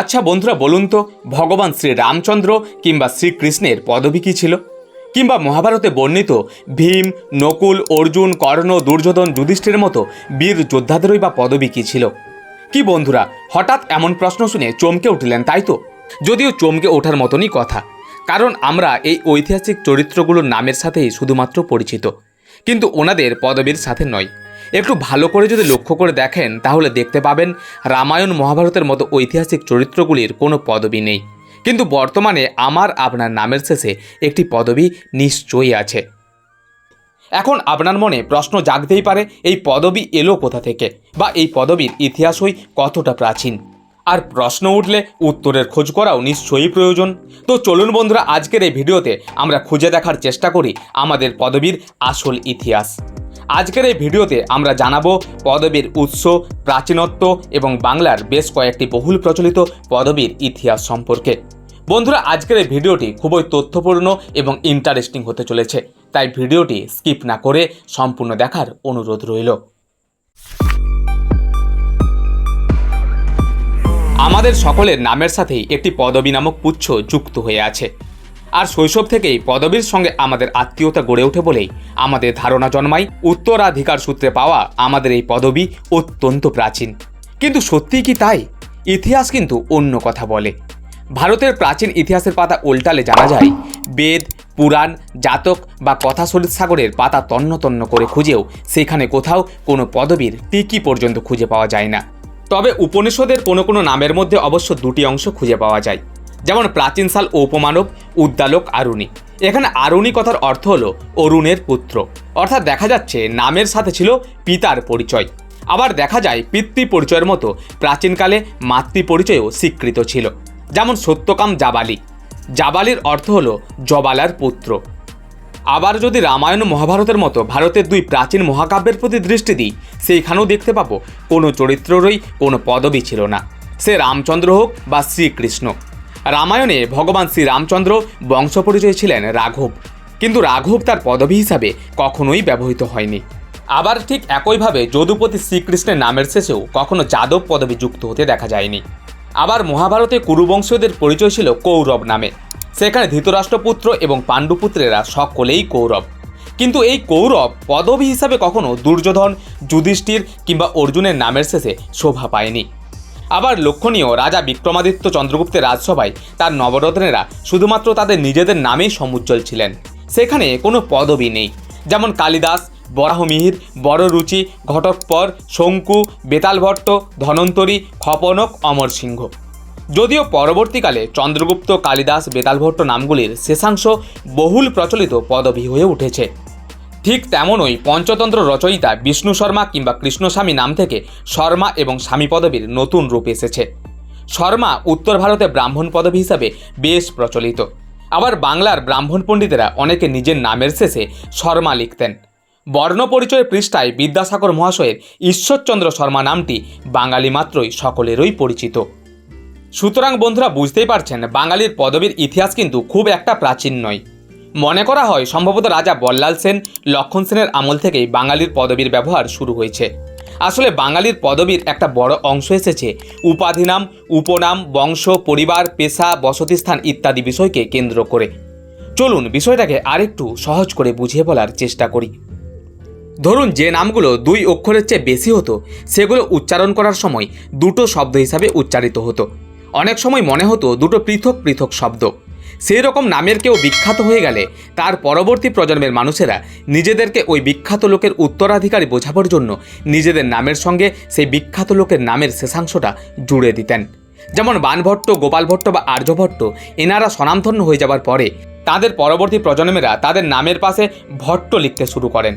আচ্ছা বন্ধুরা, বলুন তো, ভগবান শ্রী রামচন্দ্র কিংবা শ্রীকৃষ্ণের পদবী কী ছিল? কিংবা মহাভারতে বর্ণিত ভীম, নকুল, অর্জুন, কর্ণ, দুর্যোধন, যুধিষ্ঠিরের মতো বীর যোদ্ধাদেরই বা পদবী কী ছিল? কি বন্ধুরা, হঠাৎ এমন প্রশ্ন শুনে চমকে উঠলেন তাই তো? যদিও চমকে ওঠার মতনই কথা, কারণ আমরা এই ঐতিহাসিক চরিত্রগুলোর নামের সাথেই শুধুমাত্র পরিচিত, কিন্তু ওনাদের পদবীর সাথে নয়। একটু ভালো করে যদি লক্ষ্য করে দেখেন, তাহলে দেখতে পাবেন রামায়ণ মহাভারতের মতো ঐতিহাসিক চরিত্রগুলির কোনো পদবী নেই। কিন্তু বর্তমানে আমার আপনার নামের শেষে একটি পদবী নিশ্চয়ই আছে। এখন আপনার মনে প্রশ্ন জাগতেই পারে, এই পদবী এলো কোথা থেকে? বা এই পদবীর ইতিহাসই কতটা প্রাচীন? আর প্রশ্ন উঠলে উত্তরের খোঁজ করাও নিশ্চয়ই প্রয়োজন। তো চলুন বন্ধুরা, আজকের এই ভিডিওতে আমরা খুঁজে দেখার চেষ্টা করি আমাদের পদবীর আসল ইতিহাস। আজকের এই ভিডিওতে আমরা জানাব পদবীর উৎস, প্রাচীনত্ব এবং বাংলার বেশ কয়েকটি বহুল প্রচলিত পদবীর ইতিহাস সম্পর্কে। বন্ধুরা, আজকের এই ভিডিওটি খুবই তথ্যপূর্ণ এবং ইন্টারেস্টিং হতে চলেছে, তাই ভিডিওটি স্কিপ না করে সম্পূর্ণ দেখার অনুরোধ রইল। আমাদের সকলের নামের সাথেই একটি পদবী নামক পুচ্ছ যুক্ত হয়ে আছে। আর শৈশব থেকেই পদবীর সঙ্গে আমাদের আত্মীয়তা গড়ে ওঠে বলেই আমাদের ধারণা জন্মায়। উত্তরাধিকার সূত্রে পাওয়া আমাদের এই পদবী অত্যন্ত প্রাচীন। কিন্তু সত্যিই কি তাই? ইতিহাস কিন্তু অন্য কথা বলে। ভারতের প্রাচীন ইতিহাসের পাতা উল্টালে জানা যায়, বেদ, পুরাণ, জাতক বা কথা সাগরের পাতা তন্ন তন্ন করে খুঁজেও সেখানে কোথাও কোনো পদবীর টিকি পর্যন্ত খুঁজে পাওয়া যায় না। তবে উপনিষদের কোনো কোনো নামের মধ্যে অবশ্য দুটি অংশ খুঁজে পাওয়া যায়। যেমন প্রাচীন সাল ঔপমানব উদ্দালক আরুণী। এখানে আরুণী কথার অর্থ হলো অরুণের পুত্র। অর্থাৎ দেখা যাচ্ছে নামের সাথে ছিল পিতার পরিচয়। আবার দেখা যায় পিতৃ পরিচয়ের মতো প্রাচীনকালে মাতৃ পরিচয়ও স্বীকৃত ছিল। যেমন সত্যকাম জাবালি। জাবালির অর্থ হলো জবালার পুত্র। আবার যদি রামায়ণ মহাভারতের মতো ভারতের দুই প্রাচীন মহাকাব্যের প্রতি দৃষ্টি দিই, সেইখানেও দেখতে পাবো কোনো চরিত্ররই কোনো পদবী ছিল না। সে রামচন্দ্র হোক বা শ্রীকৃষ্ণ। রামায়ণে ভগবান শ্রীরামচন্দ্র বংশ পরিচয় ছিলেন রাঘব। কিন্তু রাঘব তার পদবী হিসাবে কখনোই ব্যবহৃত হয়নি। আবার ঠিক একইভাবে যদুপতি শ্রীকৃষ্ণের নামের শেষেও কখনো যাদব পদবী যুক্ত হতে দেখা যায়নি। আবার মহাভারতে কুরুবংশীয়দের পরিচয় ছিল কৌরব নামে। সেখানে ধৃতরাষ্ট্রপুত্র এবং পাণ্ডুপুত্রেরা সকলেই কৌরব। কিন্তু এই কৌরব পদবী হিসাবে কখনো দুর্যোধন, যুধিষ্ঠির কিংবা অর্জুনের নামের শেষে শোভা পায়নি। আবার লক্ষণীয়, রাজা বিক্রমাদিত্য চন্দ্রগুপ্তের রাজসভায় তার নবরত্নেরা শুধুমাত্র তাদের নিজেদের নামেই সমুজ্জ্বল ছিলেন। সেখানে কোনো পদবী নেই। যেমন কালিদাস, বরাহমিহির, বড়রুচি, ঘটকপর, শঙ্কু, বেতালভট্ট, ধনন্তরী, খপনক, অমর সিংহ। যদিও পরবর্তীকালে চন্দ্রগুপ্ত, কালিদাস, বেতালভট্ট নামগুলির শেষাংশ বহুল প্রচলিত পদবী হয়ে উঠেছে। ঠিক তেমনই পঞ্চতন্ত্র রচয়িতা বিষ্ণু শর্মা কিংবা কৃষ্ণস্বামী নাম থেকে শর্মা এবং স্বামী পদবীর নতুন রূপ এসেছে। শর্মা উত্তর ভারতে ব্রাহ্মণ পদবী হিসাবে বেশ প্রচলিত। আবার বাংলার ব্রাহ্মণ পণ্ডিতেরা অনেকে নিজের নামের শেষে শর্মা লিখতেন। বর্ণ পরিচয় পৃষ্ঠায় বিদ্যাসাগর মহাশয়ের ঈশ্বরচন্দ্র শর্মা নামটি বাঙালি মাত্রই সকলেরই পরিচিত। সুতরাং বন্ধুরা, বুঝতেই পারছেন, বাঙালির পদবীর ইতিহাস কিন্তু খুব একটা প্রাচীন নয়। মনে করা হয় সম্ভবত রাজা বল্লাল সেন লক্ষণ সেনের আমল থেকেই বাঙালির পদবীর ব্যবহার শুরু হয়েছে। আসলে বাঙালির পদবীর একটা বড় অংশ এসেছে উপাধিনাম, উপনাম, বংশ, পরিবার, পেশা বসতিস্থান ইত্যাদি বিষয়কে কেন্দ্র করে। চলুন বিষয়টাকে আরেকটু সহজ করে বুঝিয়ে বলার চেষ্টা করি। ধরুন যে নামগুলো দুই অক্ষরের চেয়ে বেশি হতো, সেগুলো উচ্চারণ করার সময় দুটো শব্দ হিসাবে উচ্চারিত হতো। অনেক সময় মনে হতো দুটো পৃথক পৃথক শব্দ। সেই রকম নামের কেউ বিখ্যাত হয়ে গেলে তার পরবর্তী প্রজন্মের মানুষেরা নিজেদেরকে ওই বিখ্যাত লোকের উত্তরাধিকারী বোঝাবার জন্য নিজেদের নামের সঙ্গে সেই বিখ্যাত লোকের নামের শেষাংশটা জুড়ে দিতেন। যেমন বানভট্ট গোপাল ভট্ট বা আর্যভট্ট, এনারা স্বনামধন্য হয়ে যাবার পরে তাদের পরবর্তী প্রজন্মেরা তাদের নামের পাশে ভট্ট লিখতে শুরু করেন।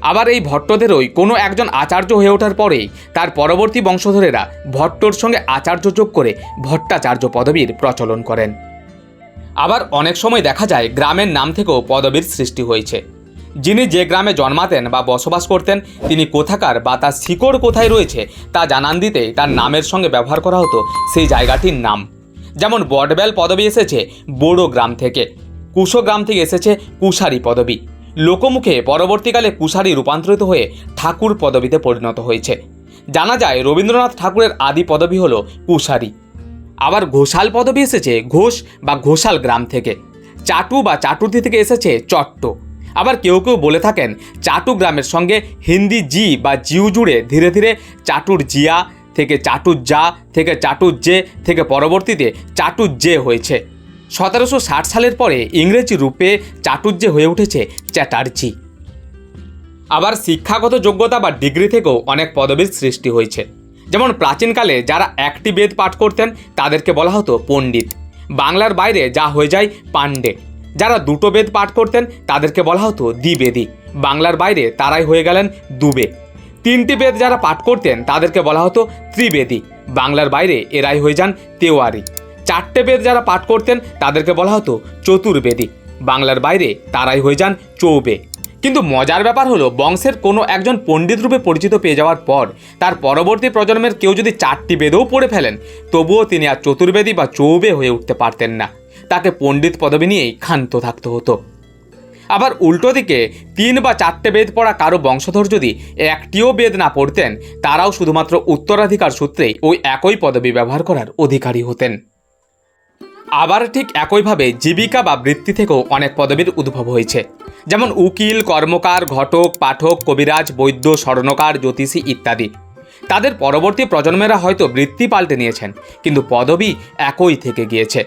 আবার এই ভট্টদেরই কোনো একজন আচার্য হয়ে ওঠার পরেই তার পরবর্তী বংশধরেরা ভট্টর সঙ্গে আচার্য যোগ করে ভট্টাচার্য পদবীর প্রচলন করেন। আবার অনেক সময় দেখা যায় গ্রামের নাম থেকেও পদবীর সৃষ্টি হয়েছে। যিনি যে গ্রামে জন্মাতেন বা বসবাস করতেন, তিনি কোথাকার বা তার শিকড় কোথায় রয়েছে তা জানান দিতেই তার নামের সঙ্গে ব্যবহার করা হতো সেই জায়গাটির নাম। যেমন বটবেল পদবী এসেছে বড়ো গ্রাম থেকে, কুশো গ্রাম থেকে এসেছে কুশারি পদবী। লোকমুখে পরবর্তীকালে কুশারি রূপান্তরিত হয়ে ঠাকুর পদবীতে পরিণত হয়েছে। জানা যায় রবীন্দ্রনাথ ঠাকুরের আদি পদবী হল কুশারি। আবার ঘোষাল পদবি এসেছে ঘোষ বা ঘোষাল গ্রাম থেকে। চাটু বা চাটুর্তি থেকে এসেছে চট্ট। আবার কেউ কেউ বলে থাকেন চাটু গ্রামের সঙ্গে হিন্দি জি বা জিউ জুড়ে ধীরে ধীরে চাটুর জিয়া থেকে চাটুর জা থেকে চাটুর জে থেকে পরবর্তীতে চাটুর জে হয়েছে। সতেরোশো ষাট সালের পরে ইংরেজি রূপে চাটুর্যে হয়ে উঠেছে চ্যাটার্জি। আবার শিক্ষাগত যোগ্যতা বা ডিগ্রি থেকেও অনেক পদবীর সৃষ্টি হয়েছে। যেমন প্রাচীনকালে যারা একটি বেদ পাঠ করতেন, তাদেরকে বলা হতো পণ্ডিত। বাংলার বাইরে যা হয়ে যায় পাণ্ডে। যারা দুটো বেদ পাঠ করতেন, তাদেরকে বলা হতো দ্বিবেদী। বাংলার বাইরে তারাই হয়ে গেলেন দুবে। তিনটি বেদ যারা পাঠ করতেন, তাদেরকে বলা হতো ত্রিবেদী। বাংলার বাইরে এরাই হয়ে যান তেওয়ারি। চারটে বেদ যারা পাঠ করতেন, তাদেরকে বলা হতো চতুর্বেদী। বাংলার বাইরে তারাই হয়ে যান চৌবে। কিন্তু মজার ব্যাপার হলো, বংশের কোনো একজন পণ্ডিত রূপে পরিচিত পেয়ে যাওয়ার পর, তার পরবর্তী প্রজন্মের কেউ যদি চারটি বেদও পড়ে ফেলেন, তবুও তিনি আর চতুর্বেদী বা চৌবে হয়ে উঠতে পারতেন না। তাকে পণ্ডিত পদবি নিয়েই ক্ষান্ত থাকতে হতো। আবার উল্টো দিকে, তিন বা চারটে বেদ পড়া কারও বংশধর যদি একটিও বেদ না পড়তেন, তারাও শুধুমাত্র উত্তরাধিকার সূত্রেই ওই একই পদবি ব্যবহার করার অধিকারী হতেন। আবার ঠিক একইভাবে জীবিকা বা বৃত্তি থেকেও অনেক পদবীর উদ্ভব হয়েছে। যেমন উকিল, কর্মকার, ঘটক, পাঠক, কবিরাজ, বৈদ্য, স্বর্ণকার, জ্যোতিষী ইত্যাদি। তাদের পরবর্তী প্রজন্মেরা হয়তো বৃত্তি পাল্টে নিয়েছেন, কিন্তু পদবি একই থেকে গিয়েছে।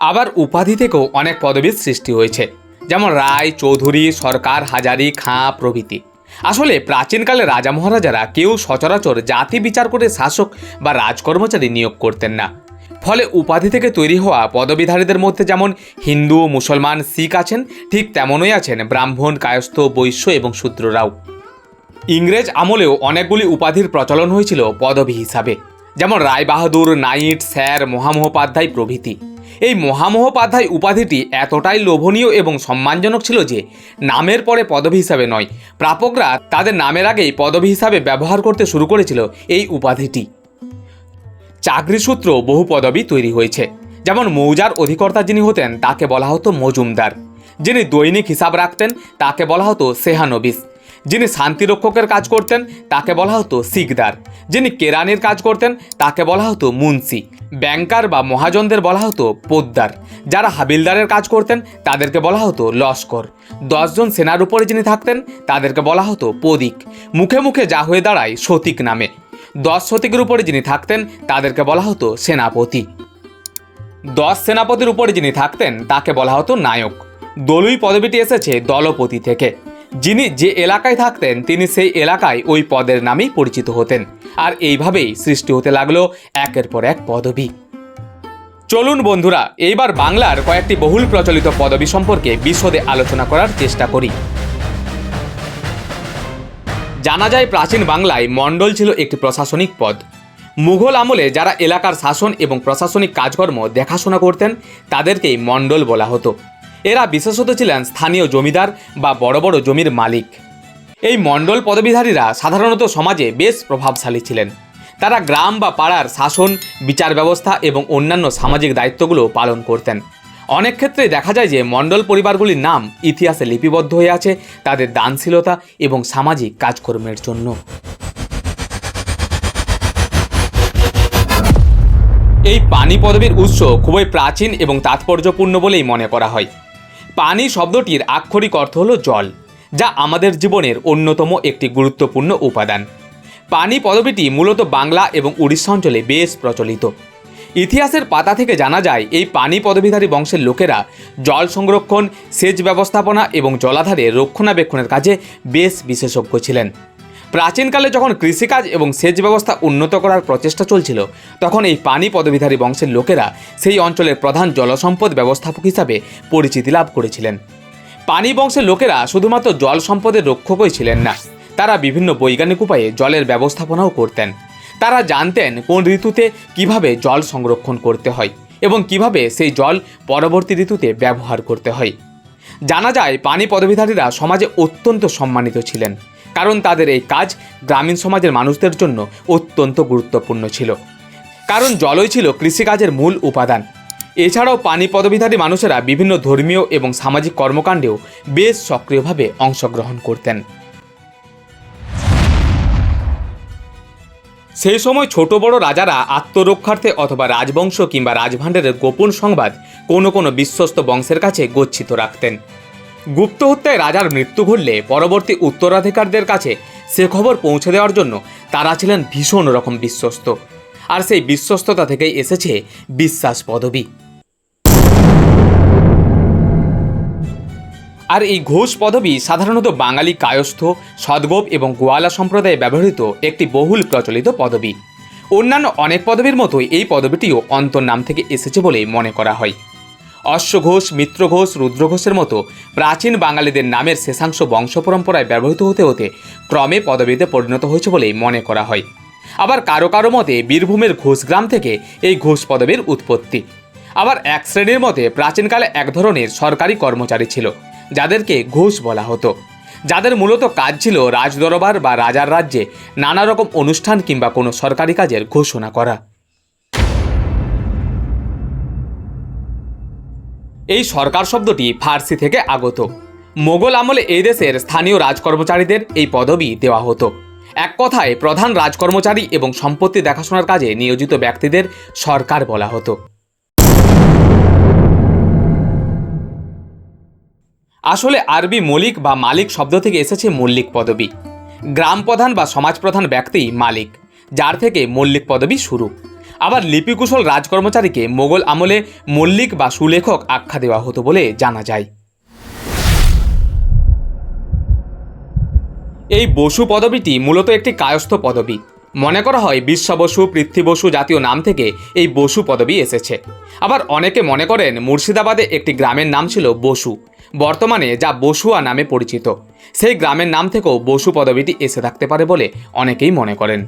আবার উপাধি থেকেও অনেক পদবীর সৃষ্টি হয়েছে, যেমন রায়, চৌধুরী, সরকার, হাজারি, খাঁ, প্রভৃতি। আসলে প্রাচীনকালে রাজা মহারাজারা কেউ সচরাচর জাতি বিচার করে শাসক বা রাজকর্মচারী নিয়োগ করতেন না। ফলে উপাধি থেকে তৈরি হওয়া পদবীধারীদের মধ্যে যেমন হিন্দু, মুসলমান, শিখ আছেন, ঠিক তেমনই আছেন ব্রাহ্মণ, কায়স্থ, বৈশ্য এবং শূদ্ররাও। ইংরেজ আমলেও অনেকগুলি উপাধির প্রচলন হয়েছিল পদবী হিসাবে, যেমন রায়বাহাদুর নাইট, স্যার, মহামহোপাধ্যায় প্রভৃতি। এই মহামহোপাধ্যায় উপাধিটি এতটাই লোভনীয় এবং সম্মানজনক ছিল যে নামের পরে পদবী হিসাবে নয়, প্রাপকরা তাদের নামের আগেই পদবী হিসাবে ব্যবহার করতে শুরু করেছিল এই উপাধিটি। চাকরি সূত্র বহু পদবি তৈরি হয়েছে। যেমন মৌজার অধিকর্তা যিনি হতেন, তাকে বলা হতো মজুমদার। যিনি দৈনিক হিসাব রাখতেন, তাকে বলা হতো সেহানবিস। যিনি শান্তিরক্ষকের কাজ করতেন, তাকে বলা হতো সিকদার। যিনি কেরানির কাজ করতেন, তাকে বলা হতো মুন্সি। ব্যাংকার বা মহাজনদের বলা হতো পোদ্দার। যারা হাবিলদারের কাজ করতেন, তাদেরকে বলা হতো লস্কর। দশজন সেনার উপরে যিনি থাকতেন, তাদেরকে বলা হতো পদিক। মুখে মুখে যা হয়ে দাঁড়ায় সতিক নামে। দশ শতিকের উপরে যিনি থাকতেন, তাদেরকে বলা হতো সেনাপতি। দশ সেনাপতির উপরে যিনি থাকতেন, তাকে বলা হতো নায়ক। দলুই পদবিটি এসেছে দলপতি থেকে। যিনি যে এলাকায় থাকতেন, তিনি সেই এলাকায় ওই পদের নামেই পরিচিত হতেন। আর এইভাবেই সৃষ্টি হতে লাগল একের পর এক পদবি। চলুন বন্ধুরা, এইবার বাংলার কয়েকটি বহুল প্রচলিত পদবি সম্পর্কে বিশদে আলোচনা করার চেষ্টা করি। জানা যায় প্রাচীন বাংলায় মণ্ডল ছিল একটি প্রশাসনিক পদ। মুঘল আমলে যারা এলাকার শাসন এবং প্রশাসনিক কাজকর্ম দেখাশোনা করতেন, তাদেরকেই মণ্ডল বলা হতো। এরা বিশেষত ছিলেন স্থানীয় জমিদার বা বড় বড় জমির মালিক। এই মণ্ডল পদবিধারীরা সাধারণত সমাজে বেশ প্রভাবশালী ছিলেন। তারা গ্রাম বা পাড়ার শাসন, বিচার ব্যবস্থা এবং অন্যান্য সামাজিক দায়িত্বগুলো পালন করতেন। অনেক ক্ষেত্রে দেখা যায় যে মণ্ডল পরিবারগুলির নাম ইতিহাসে লিপিবদ্ধ হয়ে আছে, তাদের দানশীলতা এবং সামাজিক কাজকর্মের জন্য। এই পানি পদবীর উৎস খুবই প্রাচীন এবং তাৎপর্যপূর্ণ বলেই মনে করা হয়। পানি শব্দটির আক্ষরিক অর্থ হল জল, যা আমাদের জীবনের অন্যতম একটি গুরুত্বপূর্ণ উপাদান। পানি পদবীটি মূলত বাংলা এবং উড়িষ্যা অঞ্চলে বেশ প্রচলিত। ইতিহাসের পাতা থেকে জানা যায়, এই পানি পদবীধারী বংশের লোকেরা জল সংরক্ষণ, সেচ ব্যবস্থাপনা এবং জলাধারে রক্ষণাবেক্ষণের কাজে বেশ বিশেষজ্ঞ ছিলেন। প্রাচীনকালে যখন কৃষিকাজ এবং সেচ ব্যবস্থা উন্নত করার প্রচেষ্টা চলছিল, তখন এই পানি পদবীধারী বংশের লোকেরা সেই অঞ্চলের প্রধান জলসম্পদ ব্যবস্থাপক হিসাবে পরিচিতি লাভ করেছিলেন। পানি বংশের লোকেরা শুধুমাত্র জল সম্পদের রক্ষকই ছিলেন না, তারা বিভিন্ন বৈজ্ঞানিক উপায়ে জলের ব্যবস্থাপনাও করতেন। তারা জানতেন কোন ঋতুতে কীভাবে জল সংরক্ষণ করতে হয় এবং কীভাবে সেই জল পরবর্তী ঋতুতে ব্যবহার করতে হয়। জানা যায়, পানি পদবীধারীরা সমাজে অত্যন্ত সম্মানিত ছিলেন, কারণ তাদের এই কাজ গ্রামীণ সমাজের মানুষদের জন্য অত্যন্ত গুরুত্বপূর্ণ ছিল। কারণ জলই ছিল কৃষিকাজের মূল উপাদান। এছাড়াও পানি পদবীধারী মানুষেরা বিভিন্ন ধর্মীয় এবং সামাজিক কর্মকাণ্ডেও বেশ সক্রিয়ভাবে অংশগ্রহণ করতেন। সেই সময় ছোট বড় রাজারা আত্মরক্ষার্থে অথবা রাজবংশ কিংবা রাজভাণ্ডারের গোপন সংবাদ কোনো কোনো বিশ্বস্ত বংশের কাছে গচ্ছিত রাখতেন। গুপ্ত হত্যায় রাজার মৃত্যু ঘটলে পরবর্তী উত্তরাধিকারদের কাছে সে খবর পৌঁছে দেওয়ার জন্য তারা ছিলেন ভীষণ রকম বিশ্বস্ত। আর সেই বিশ্বস্ততা থেকেই এসেছে বিশ্বাস পদবী। আর এই ঘোষ পদবী সাধারণত বাঙালি কায়স্থ, সদ্গোপ এবং গোয়ালা সম্প্রদায়ে ব্যবহৃত একটি বহুল প্রচলিত পদবী। অন্যান্য অনেক পদবীর মতোই এই পদবীটিও অন্তর নাম থেকে এসেছে বলে মনে করা হয়। অশ্বঘোষ, মিত্রঘোষ, রুদ্রঘোষের মতো প্রাচীন বাঙালিদের নামের শেষাংশ বংশ পরম্পরায় ব্যবহৃত হতে হতে ক্রমে পদবীতে পরিণত হয়েছে বলে মনে করা হয়। আবার কারও কারও মতে বীরভূমের ঘোষগ্রাম থেকে এই ঘোষ পদবীর উৎপত্তি। আবার এক শ্রেণির মতে প্রাচীনকালে এক ধরনের সরকারি কর্মচারী ছিল। যাদেরকে ঘোষ বলা হতো। যাদের মূলত কাজ ছিল রাজদরবার বা রাজার রাজ্যে নানা রকম অনুষ্ঠান কিংবা কোনো সরকারি কাজের ঘোষণা করা। এই সরকার শব্দটি ফার্সি থেকে আগত। মোগল আমলে এই দেশের স্থানীয় রাজকর্মচারীদের এই পদবি দেওয়া হতো। এক কথায়, প্রধান রাজকর্মচারী এবং সম্পত্তি দেখাশোনার কাজে নিয়োজিত ব্যক্তিদের সরকার বলা হতো। আসলে আরবি মলিক বা মালিক শব্দ থেকে এসেছে মল্লিক পদবী। গ্রাম প্রধান বা সমাজ প্রধান ব্যক্তি মালিক, যার থেকে মল্লিক পদবী শুরু। আবার লিপিকুশল রাজকর্মচারীকে মোগল আমলে মল্লিক বা সুলেখক আখ্যা দেওয়া হতো বলে জানা যায়। এই বসু পদবীটি মূলত একটি কায়স্থ পদবী। মনে করা হয় বিশ্ব বসু, পৃথ্বী বসু জাতীয় নাম থেকে এই বসু পদবী এসেছে। আবার অনেকে মনে করেন মুর্শিদাবাদে একটি গ্রামের নাম ছিল বসু। বর্তমানে যা বসুয়া নামে পরিচিত। সেই গ্রামের নাম থেকেও বসু পদবীটি এসে থাকতে পারে বলে অনেকেই মনে করেন।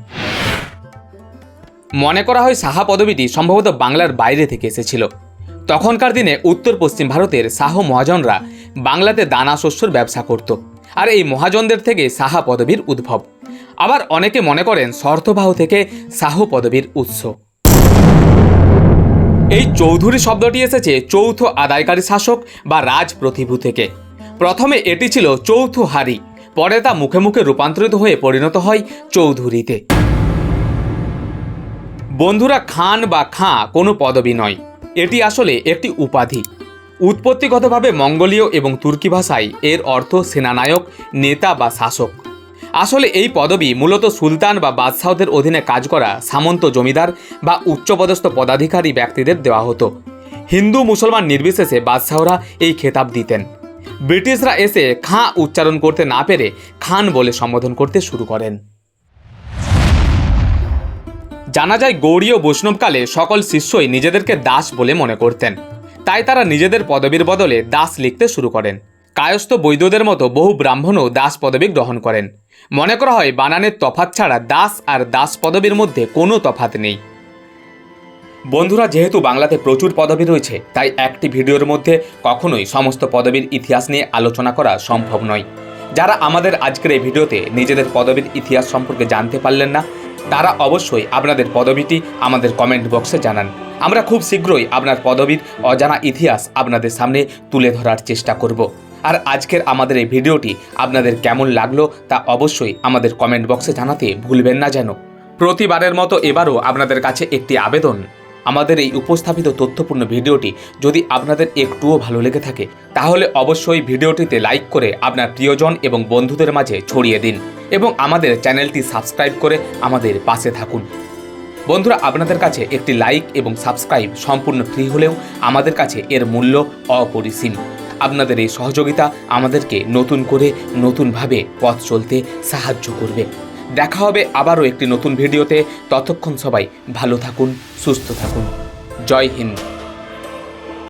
মনে করা হয় সাহা পদবীটি সম্ভবত বাংলার বাইরে থেকে এসেছিল। তখনকার দিনে উত্তর পশ্চিম ভারতের শাহ মহাজনরা বাংলাতে দানা শস্যর ব্যবসা করত আর এই মহাজনদের থেকে সাহা পদবীর উদ্ভব। আবার অনেকে মনে করেন শর্তবাহ থেকে শাহ পদবীর উৎস। এই চৌধুরী শব্দটি এসেছে চৌথ আদায়কারী শাসক বা রাজ প্রতিভু থেকে। প্রথমে এটি ছিল চৌথ হারি পরে তা মুখে মুখে রূপান্তরিত হয়ে পরিণত হয় চৌধুরীতে। বন্ধুরা, খান বা খাঁ কোনো পদবি নয়, এটি আসলে একটি উপাধি। উৎপত্তিগতভাবে মঙ্গোলীয় এবং তুর্কি ভাষায় এর অর্থ সেনানায়ক, নেতা বা শাসক। আসলে এই পদবি মূলত সুলতান বা বাদশাহদের অধীনে কাজ করা সামন্ত জমিদার বা উচ্চপদস্থ পদাধিকারী ব্যক্তিদের দেওয়া হতো। হিন্দু মুসলমান নির্বিশেষে বাদশাহরা এই খেতাব দিতেন। ব্রিটিশরা এসে খাঁ উচ্চারণ করতে না পেরে খান বলে সম্বোধন করতে শুরু করেন। জানা যায় গৌড়ী ও বৈষ্ণবকালে সকল শিষ্যই নিজেদেরকে দাস বলে মনে করতেন। তাই তারা নিজেদের পদবীর বদলে দাস লিখতে শুরু করেন। কায়স্থ বৈদ্যদের মতো বহু ব্রাহ্মণও দাস পদবী গ্রহণ করেন। মনে করা হয় বানানের তফাত ছাড়া দাস আর দাস পদবীর মধ্যে কোনো তফাত নেই। বন্ধুরা, যেহেতু বাংলাতে প্রচুর পদবী রয়েছে, তাই একটি ভিডিওর মধ্যে কখনোই সমস্ত পদবীর ইতিহাস নিয়ে আলোচনা করা সম্ভব নয়। যারা আমাদের আজকের এই ভিডিওতে নিজেদের পদবীর ইতিহাস সম্পর্কে জানতে পারলেন না, তারা অবশ্যই আপনাদের পদবিটি আমাদের কমেন্ট বক্সে জানান। আমরা খুব শীঘ্রই আপনার পদবীর অজানা ইতিহাস আপনাদের সামনে তুলে ধরার চেষ্টা করব। আর আজকের আমাদের এই ভিডিওটি আপনাদের কেমন লাগল তা অবশ্যই আমাদের কমেন্ট বক্সে জানাতে ভুলবেন না যেন। প্রতিবারের মতো এবারও আপনাদের কাছে একটি আবেদন। আমাদের এই উপস্থাপিত তথ্যপূর্ণ ভিডিওটি যদি আপনাদের একটুও ভালো লেগে থাকে, তাহলে অবশ্যই ভিডিওটিতে লাইক করে আপনার প্রিয়জন এবং বন্ধুদের মাঝে ছড়িয়ে দিন এবং আমাদের চ্যানেলটি সাবস্ক্রাইব করে আমাদের পাশে থাকুন। বন্ধুরা, আপনাদের কাছে একটি লাইক এবং সাবস্ক্রাইব সম্পূর্ণ ফ্রি হলেও আমাদের কাছে এর মূল্য অপরিসীম। আপনাদের এই সহযোগিতা আমাদেরকে নতুন করে নতুনভাবে পথ চলতে সাহায্য করবে। দেখা হবে আবারও একটি নতুন ভিডিওতে। ততক্ষণ সবাই ভালো থাকুন, সুস্থ থাকুন। জয় হিন্দ।